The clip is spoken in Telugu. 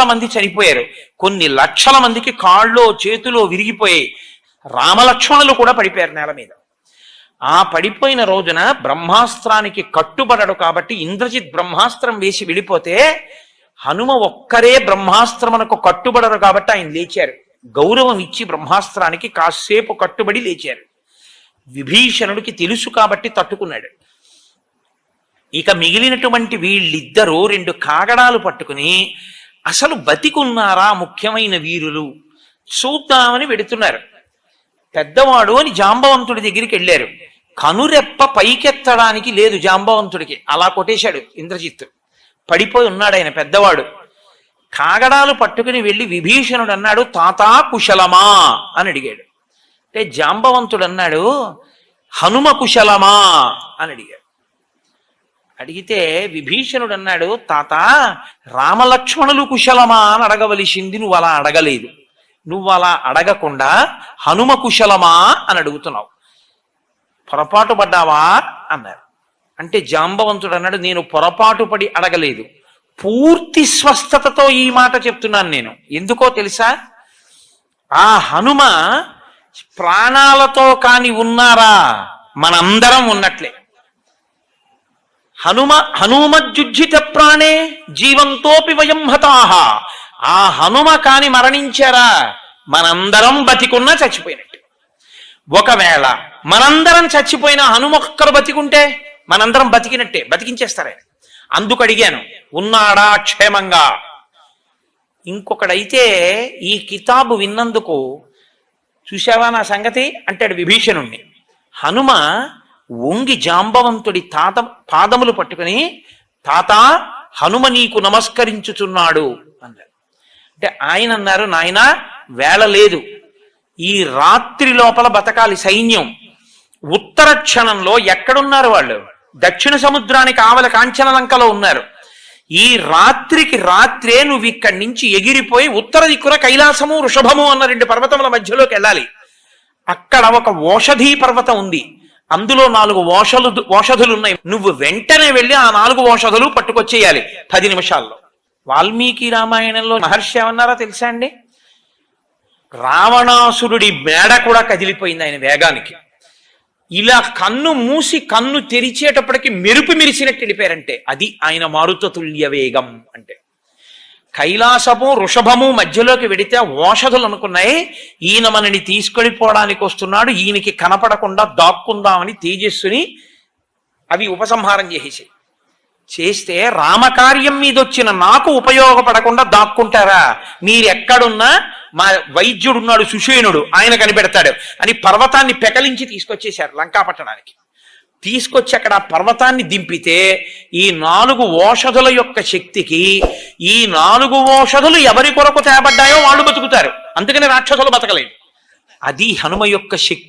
వందల మంది చనిపోయారు. కొన్ని లక్షల మందికి కాళ్ళో చేతిలో విరిగిపోయాయి. రామలక్ష్మణులు కూడా పడిపోయారు నేల మీద. ఆ పడిపోయిన రోజున బ్రహ్మాస్త్రానికి కట్టుబడడు కాబట్టి ఇంద్రజిత్ బ్రహ్మాస్త్రం వేసి వెళ్ళిపోతే హనుమ ఒక్కరే బ్రహ్మాస్త్రమునకు కట్టుబడరు కాబట్టి ఆయన లేచారు. గౌరవం ఇచ్చి బ్రహ్మాస్త్రానికి కాసేపు కట్టుబడి లేచారు. విభీషణుడికి తెలుసు కాబట్టి తట్టుకున్నాడు. ఇక మిగిలినటువంటి వీళ్ళిద్దరూ రెండు కాగడాలు పట్టుకుని అసలు బతికున్నారా ముఖ్యమైన వీరులు? చూద్దామని వెడుతున్నారు. పెద్దవాడు అని జాంబవంతుడి దగ్గరికి వెళ్ళారు. కనురెప్ప పైకెత్తడానికి లేదు జాంబవంతుడికి. అలా కొట్టేశాడు ఇంద్రజిత్తు పడిపోయి ఉన్నాడు ఆయన పెద్దవాడు. కాగడాలు పట్టుకుని వెళ్ళి విభీషణుడు అన్నాడు తాతా కుశలమా? అని అడిగాడు. అంటే జాంబవంతుడు అన్నాడు హనుమ కుశలమా? అని అడిగాడు. అడిగితే విభీషణుడు అన్నాడు తాత రామలక్ష్మణులు కుశలమా? అని అడగవలసింది నువ్వు అలా అడగలేదు. నువ్వు అలా అడగకుండా హనుమ కుశలమా అని అడుగుతున్నావు. పొరపాటు పడ్డావా? అన్నారు. అంటే జాంబవంతుడు అన్నాడు నేను పొరపాటు పడి అడగలేదు. పూర్తి స్వస్థతతో ఈ మాట చెప్తున్నాను నేను. ఎందుకో తెలుసా? ఆ హనుమ ప్రాణాలతో కాని ఉన్నారా? మనందరం ఉన్నట్లే. హనుమ హనుమజ్జుజ్జిత ప్రాణే జీవంతోపి వయం హతాహ. ఆ హనుమ కాని మరణించారా? మనందరం బతికున్నా చచ్చిపోయినట్టు. ఒకవేళ మనందరం చచ్చిపోయిన హనుమ ఒక్కరు బతికుంటే మనందరం బతికినట్టే బతికించేస్తారే. అందుకు అడిగాను ఉన్నాడా క్షేమంగా? ఇంకొకడైతే ఈ కితాబు విన్నందుకు చూశావా నా సంగతి? అంటాడు విభీషణుణ్ణి. హనుమ వంగి జాంబవంతుడి తాత పాదములు పట్టుకుని తాత హనుమ నీకు నమస్కరించుచున్నాడు అన్నారు అంటే ఆయన అన్నారు నాయన వేళ లేదు. ఈ రాత్రి లోపల బతకాలి సైన్యం. ఉత్తర క్షణంలో ఎక్కడున్నారు వాళ్ళు? దక్షిణ సముద్రానికి ఆవల కాంచనలంకలో ఉన్నారు. ఈ రాత్రికి రాత్రే నువ్వు ఇక్కడి నుంచి ఎగిరిపోయి ఉత్తర దిక్కున కైలాసము వృషభము అన్న రెండు పర్వతముల మధ్యలోకి వెళ్ళాలి. అక్కడ ఒక ఓషధీ పర్వతం ఉంది. అందులో నాలుగు ఓషలు ఓషధులు ఉన్నాయి. నువ్వు వెంటనే వెళ్ళి ఆ నాలుగు ఓషధులు పట్టుకొచ్చేయాలి పది నిమిషాల్లో. వాల్మీకి రామాయణంలో మహర్షి ఏమన్నారా తెలుసా అండి? రావణాసురుడి మేడ కూడా కదిలిపోయింది ఆయన వేగానికి. ఇలా కన్ను మూసి కన్ను తెరిచేటప్పటికి మెరుపు మెరిసినట్టు వెళ్ళిపోయారంటే అది ఆయన మారుత తుల్య వేగం. కైలాసము వృషభము మధ్యలోకి వెడితే ఓషధులు అనుకున్నాయి. ఈయన మనని తీసుకెళ్ళిపోవడానికి వస్తున్నాడు. ఈయనకి కనపడకుండా దాక్కుందామని తేజస్సుని అవి ఉపసంహారం చేసేసి చేస్తే రామకార్యం మీద వచ్చిన నాకు ఉపయోగపడకుండా దాక్కుంటారా? మీరెక్కడున్నా మా వైద్యుడున్నాడు సుషేనుడు ఆయన కనిపెడతాడు అని పర్వతాన్ని పెకలించి తీసుకొచ్చేశారు లంకాపట్టణానికి. తీసుకొచ్చి అక్కడ పర్వతాన్ని దింపితే ఈ నాలుగు ఓషధుల యొక్క శక్తికి ఈ నాలుగు ఓషధులు ఎవరి కొరకు తేబడ్డాయో వాళ్ళు బతుకుతారు. అందుకని రాక్షసులు బతకలేదు. అది హనుమ యొక్క శక్తి.